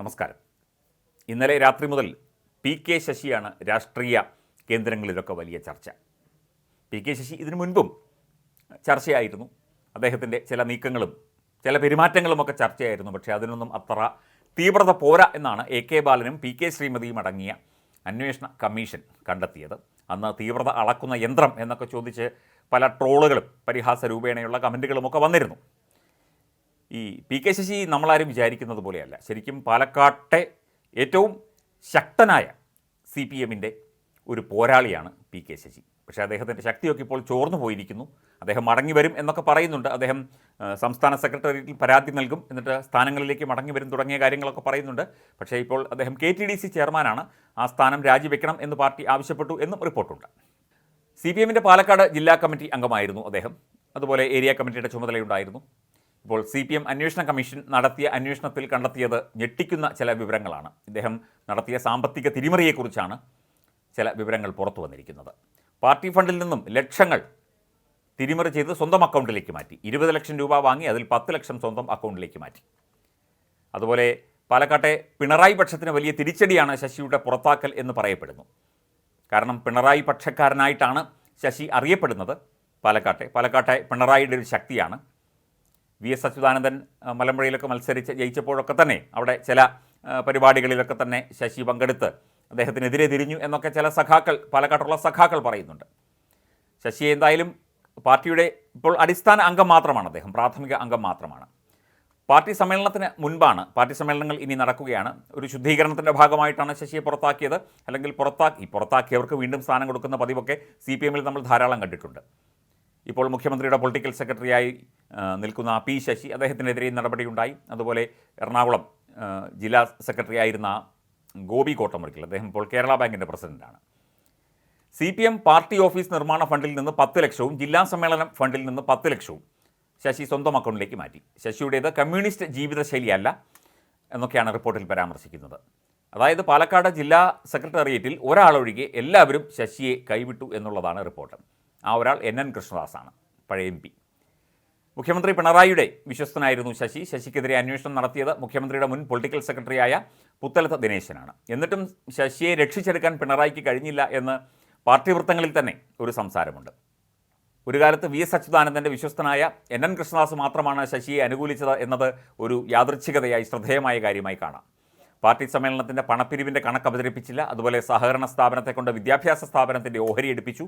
നമസ്കാരം. ഇന്നലെ രാത്രി മുതൽ പി കെ ശശിയാണ് രാഷ്ട്രീയ കേന്ദ്രങ്ങളിലൊക്കെ വലിയ ചർച്ച. പി കെ ശശി ഇതിനു മുൻപും ചർച്ചയായിരുന്നു. അദ്ദേഹത്തിന്റെ ചില നീക്കങ്ങളും ചില പെരുമാറ്റങ്ങളുമൊക്കെ ചർച്ചയായിരുന്നു. പക്ഷേ അതിനൊന്നും അത്ര തീവ്രത പോരാ എന്നാണ് എ കെ ബാലനും പി കെ ശ്രീമതിയും അടങ്ങിയ അന്വേഷണ കമ്മീഷൻ കണ്ടെത്തിയത്. അന്ന് തീവ്രത അളക്കുന്ന യന്ത്രം എന്നൊക്കെ ചോദിച്ച് പല ട്രോളുകളും പരിഹാസ രൂപേണയുള്ള കമന്റുകളുമൊക്കെ വന്നിരുന്നു. ഈ പി കെ ശശി നമ്മളാരും വിചാരിക്കുന്നത് പോലെയല്ല. ശരിക്കും പാലക്കാട്ടെ ഏറ്റവും ശക്തനായ സി പി എമ്മിന്റെ ഒരു പോരാളിയാണ് പി കെ ശശി. പക്ഷേ അദ്ദേഹത്തിന്റെ ശക്തിയൊക്കെ ഇപ്പോൾ ചോർന്നു പോയിരിക്കുന്നു. അദ്ദേഹം മടങ്ങി വരും എന്നൊക്കെ പറയുന്നുണ്ട്. അദ്ദേഹം സംസ്ഥാന സെക്രട്ടേറിയറ്റിൽ പരാതി നൽകും എന്നിട്ട് സ്ഥാനങ്ങളിലേക്ക് മടങ്ങി വരും തുടങ്ങിയ കാര്യങ്ങളൊക്കെ പറയുന്നുണ്ട്. പക്ഷേ ഇപ്പോൾ അദ്ദേഹം കെ ടി ഡി സി ചെയർമാനാണ്. ആ സ്ഥാനം രാജിവെക്കണം എന്ന് പാർട്ടി ആവശ്യപ്പെട്ടു എന്നും റിപ്പോർട്ടുണ്ട്. സി പി എമ്മിന്റെ പാലക്കാട് ജില്ലാ കമ്മിറ്റി അംഗമായിരുന്നു അദ്ദേഹം. അതുപോലെ ഏരിയ കമ്മിറ്റിയുടെ ചുമതലയുണ്ടായിരുന്നു. ഇപ്പോൾ സി പി എം അന്വേഷണ കമ്മീഷൻ നടത്തിയ അന്വേഷണത്തിൽ കണ്ടെത്തിയത് ഞെട്ടിക്കുന്ന ചില വിവരങ്ങളാണ്. ഇദ്ദേഹം നടത്തിയ സാമ്പത്തിക തിരിമറിയെക്കുറിച്ചാണ് ചില വിവരങ്ങൾ പുറത്തു വന്നിരിക്കുന്നത്. പാർട്ടി ഫണ്ടിൽ നിന്നും ലക്ഷങ്ങൾ തിരിമറി ചെയ്ത് സ്വന്തം അക്കൗണ്ടിലേക്ക് മാറ്റി. ഇരുപത് ലക്ഷം രൂപ വാങ്ങി അതിൽ പത്ത് ലക്ഷം സ്വന്തം അക്കൗണ്ടിലേക്ക് മാറ്റി. അതുപോലെ പാലക്കാട്ടെ പിണറായി പക്ഷത്തിന് വലിയ തിരിച്ചടിയാണ് ശശിയുടെ പുറത്താക്കൽ എന്ന് പറയപ്പെടുന്നു. കാരണം പിണറായി പക്ഷക്കാരനായിട്ടാണ് ശശി അറിയപ്പെടുന്നത്. പാലക്കാട്ടെ പാലക്കാട്ടെ പിണറായിയുടെ ഒരു ശക്തിയാണ്. വി എസ് അച്യുതാനന്ദൻ മലമ്പുഴയിലൊക്കെ മത്സരിച്ച് ജയിച്ചപ്പോഴൊക്കെ തന്നെ അവിടെ ചില പരിപാടികളിലൊക്കെ തന്നെ ശശി പങ്കെടുത്ത് അദ്ദേഹത്തിനെതിരെ തിരിഞ്ഞു എന്നൊക്കെ ചില സഖാക്കൾ പാലക്കാട്ടുള്ള സഖാക്കൾ പറയുന്നുണ്ട്. ശശി എന്തായാലും പാർട്ടിയുടെ ഇപ്പോൾ അടിസ്ഥാന അംഗം മാത്രമാണ് അദ്ദേഹം പ്രാഥമിക അംഗം മാത്രമാണ്. പാർട്ടി സമ്മേളനത്തിന് മുൻപാണ് പാർട്ടി സമ്മേളനങ്ങൾ ഇനി നടക്കുകയാണ്. ഒരു ശുദ്ധീകരണത്തിന്റെ ഭാഗമായിട്ടാണ് ശശിയെ പുറത്താക്കിയത്. അല്ലെങ്കിൽ പുറത്താക്കി പുറത്താക്കിയവർക്ക് വീണ്ടും സ്ഥാനം കൊടുക്കുന്ന പതിവൊക്കെ സി പി എമ്മിൽ നമ്മൾ ധാരാളം കണ്ടിട്ടുണ്ട്. ഇപ്പോൾ മുഖ്യമന്ത്രിയുടെ പൊളിറ്റിക്കൽ സെക്രട്ടറിയായി നിൽക്കുന്ന പി ശശി അദ്ദേഹത്തിനെതിരെ നടപടിയുണ്ടായി. അതുപോലെ എറണാകുളം ജില്ലാ സെക്രട്ടറി ആയിരുന്ന ഗോപി കോട്ടമുറിക്കൽ. അദ്ദേഹം ഇപ്പോൾ കേരള ബാങ്കിന്റെ പ്രസിഡന്റാണ് C P M party office നിർമ്മാണ ഫണ്ടിൽ നിന്ന് പത്ത് ലക്ഷവും ജില്ലാ സമ്മേളനം ഫണ്ടിൽ നിന്ന് പത്ത് ലക്ഷവും ശശി സ്വന്തം അക്കൗണ്ടിലേക്ക് മാറ്റി. ശശിയുടേത് കമ്മ്യൂണിസ്റ്റ് ജീവിതശൈലിയല്ല എന്നൊക്കെയാണ് റിപ്പോർട്ടിൽ പരാമർശിക്കുന്നത്. അതായത് പാലക്കാട് ജില്ലാ സെക്രട്ടേറിയറ്റിൽ ഒരാളൊഴികെ എല്ലാവരും ശശിയെ കൈവിട്ടു എന്നുള്ളതാണ് റിപ്പോർട്ട്. ആ ഒരാൾ എൻ എൻ കൃഷ്ണദാസാണ് പഴയ എം പി. മുഖ്യമന്ത്രി പിണറായിയുടെ വിശ്വസ്തനായിരുന്നു ശശി. ശശിക്കെതിരെ അന്വേഷണം നടത്തിയത് മുഖ്യമന്ത്രിയുടെ മുൻ പൊളിറ്റിക്കൽ സെക്രട്ടറിയായ പുത്തലത്ത് ദിനേശനാണ്. എന്നിട്ടും ശശിയെ രക്ഷിച്ചെടുക്കാൻ പിണറായിക്ക് കഴിഞ്ഞില്ല എന്ന് പാർട്ടി വൃത്തങ്ങളിൽ തന്നെ ഒരു സംസാരമുണ്ട്. ഒരു കാലത്ത് വി എസ് അച്യുതാനന്ദന്റെ വിശ്വസ്തനായ എൻ എൻ കൃഷ്ണദാസ് മാത്രമാണ് ശശിയെ അനുകൂലിച്ചത് എന്നത് ഒരു യാദൃച്ഛികതയായി ശ്രദ്ധേയമായ കാര്യമായി കാണാം. പാർട്ടി സമ്മേളനത്തിന്റെ പണപ്പിരിവിന്റെ കണക്ക് അവതരിപ്പിച്ചില്ല അതുപോലെ സഹകരണ സ്ഥാപനത്തെ കൊണ്ട് വിദ്യാഭ്യാസ സ്ഥാപനത്തിന്റെ ഓഹരി എടുപ്പിച്ചു.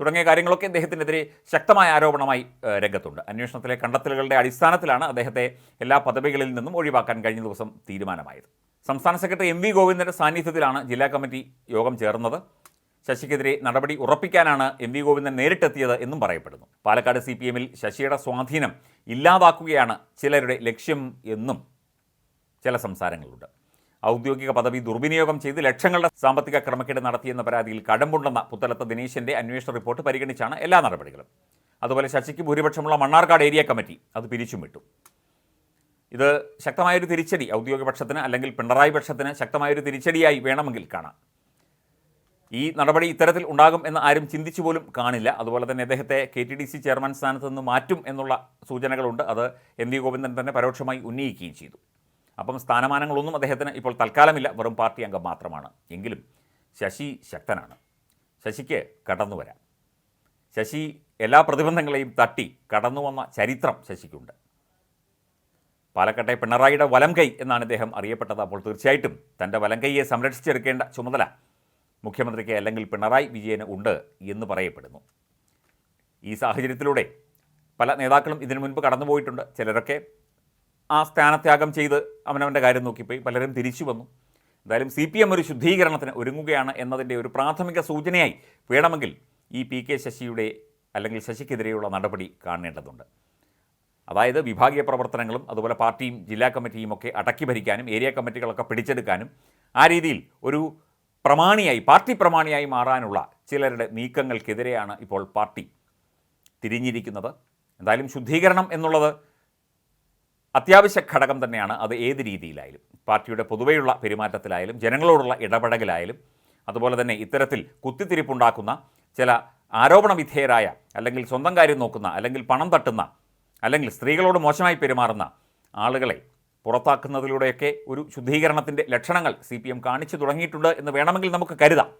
തുടങ്ങിയ കാര്യങ്ങളൊക്കെ അദ്ദേഹത്തിനെതിരെ ശക്തമായ ആരോപണമായി രംഗത്തുണ്ട്. അന്വേഷണത്തിലെ കണ്ടെത്തലുകളുടെ അടിസ്ഥാനത്തിലാണ് അദ്ദേഹത്തെ എല്ലാ പദവികളിൽ നിന്നും ഒഴിവാക്കാൻ കഴിഞ്ഞ ദിവസം തീരുമാനമായത്. സംസ്ഥാന സെക്രട്ടറി എം വി ഗോവിന്ദന്റെ സാന്നിധ്യത്തിലാണ് ജില്ലാ കമ്മിറ്റി യോഗം ചേർന്നത്. ശശിക്കെതിരെ നടപടി ഉറപ്പിക്കാനാണ് എം വി ഗോവിന്ദൻ നേരിട്ടെത്തിയത് എന്നും പറയപ്പെടുന്നു. പാലക്കാട് സി പി എമ്മിൽ ശശിയുടെ സ്വാധീനം ഇല്ലാതാക്കുകയാണ് ചിലരുടെ ലക്ഷ്യം എന്നും ചില സംസാരങ്ങളുണ്ട്. ഔദ്യോഗിക പദവി ദുർവിനിയോഗം ചെയ്ത് ലക്ഷങ്ങളുടെ സാമ്പത്തിക ക്രമക്കേട് നടത്തിയെന്ന പരാതിയിൽ കടമ്പുണ്ടെന്ന പുത്തലത്ത് ദിനേശിന്റെ അന്വേഷണ റിപ്പോർട്ട് പരിഗണിച്ചാണ് എല്ലാ നടപടികളും. അതുപോലെ ശശിക്ക് ഭൂരിപക്ഷമുള്ള മണ്ണാർക്കാട് ഏരിയ കമ്മിറ്റി അത് പിരിച്ചും വിട്ടു. ഇത് ശക്തമായൊരു തിരിച്ചടി. ഔദ്യോഗിക പക്ഷത്തിന് അല്ലെങ്കിൽ പിണറായി പക്ഷത്തിന് ശക്തമായൊരു തിരിച്ചടിയായി വേണമെങ്കിൽ കാണാം. ഈ നടപടി ഇത്തരത്തിൽ ഉണ്ടാകും എന്ന് ആരും ചിന്തിച്ചു പോലും കാണില്ല. അതുപോലെ തന്നെ അദ്ദേഹത്തെ K T D C chairman സ്ഥാനത്ത് നിന്ന് മാറ്റും എന്നുള്ള സൂചനകളുണ്ട്. അത് എം വി ഗോവിന്ദൻ തന്നെ പരോക്ഷമായി ഉന്നയിക്കുകയും ചെയ്തു. അപ്പം സ്ഥാനമാനങ്ങളൊന്നും അദ്ദേഹത്തിന് ഇപ്പോൾ തൽക്കാലമില്ല. വെറും പാർട്ടി അംഗം മാത്രമാണ്. എങ്കിലും ശശി ശക്തനാണ്. ശശിക്ക് കടന്നു വരാം. ശശി എല്ലാ പ്രതിബന്ധങ്ങളെയും തട്ടി കടന്നു വന്ന ചരിത്രം ശശിക്കുണ്ട്. പാലക്കാട്ടെ പിണറായിയുടെ വലം കൈ എന്നാണ് ഇദ്ദേഹം അറിയപ്പെട്ടത്. അപ്പോൾ തീർച്ചയായിട്ടും തന്റെ വലം കൈയെ സംരക്ഷിച്ചെടുക്കേണ്ട ചുമതല മുഖ്യമന്ത്രിക്ക് അല്ലെങ്കിൽ പിണറായി വിജയന് ഉണ്ട് എന്ന് പറയപ്പെടുന്നു. ഈ സാഹചര്യത്തിലൂടെ പല നേതാക്കളും ഇതിനു മുൻപ് കടന്നുപോയിട്ടുണ്ട്. ചിലരൊക്കെ ആ സ്ഥാനത്യാഗം ചെയ്ത് അവനവന്റെ കാര്യം നോക്കിപ്പോയി. പലരും തിരിച്ചു വന്നു. എന്തായാലും സി പി എം ഒരു ശുദ്ധീകരണത്തിന് ഒരുങ്ങുകയാണ് എന്നതിന്റെ ഒരു പ്രാഥമിക സൂചനയായി വേണമെങ്കിൽ ഈ പി കെ ശശിയുടെ അല്ലെങ്കിൽ ശശിക്കെതിരെയുള്ള നടപടി കാണേണ്ടതുണ്ട്. അതായത് വിഭാഗീയ പ്രവർത്തനങ്ങളും അതുപോലെ പാർട്ടിയും ജില്ലാ കമ്മിറ്റിയും ഒക്കെ അടക്കി ഭരിക്കാനും ഏരിയ കമ്മിറ്റികളൊക്കെ പിടിച്ചെടുക്കാനും ആ രീതിയിൽ ഒരു പ്രമാണിയായി പാർട്ടി പ്രമാണിയായി മാറാനുള്ള ചിലരുടെ നീക്കങ്ങൾക്കെതിരെയാണ് ഇപ്പോൾ പാർട്ടി തിരിഞ്ഞിരിക്കുന്നത്. എന്തായാലും ശുദ്ധീകരണം എന്നുള്ളത് അത്യാവശ്യ ഘടകം തന്നെയാണ് അത് ഏത് രീതിയിലായാലും. പാർട്ടിയുടെ പൊതുവെയുള്ള പെരുമാറ്റത്തിലായാലും ജനങ്ങളോടുള്ള ഇടപെടലിലായാലും അതുപോലെ തന്നെ ഇത്തരത്തിൽ കുത്തിത്തിരിപ്പുണ്ടാക്കുന്ന ചില ആരോപണ വിധേയരായ അല്ലെങ്കിൽ സ്വന്തം കാര്യം നോക്കുന്ന അല്ലെങ്കിൽ പണം തട്ടുന്ന അല്ലെങ്കിൽ സ്ത്രീകളോട് മോശമായി പെരുമാറുന്ന ആളുകളെ പുറത്താക്കുന്നതിലൂടെയൊക്കെ ഒരു ശുദ്ധീകരണത്തിന്റെ ലക്ഷണങ്ങൾ സി കാണിച്ചു തുടങ്ങിയിട്ടുണ്ട് എന്ന് വേണമെങ്കിൽ നമുക്ക് കരുതാം.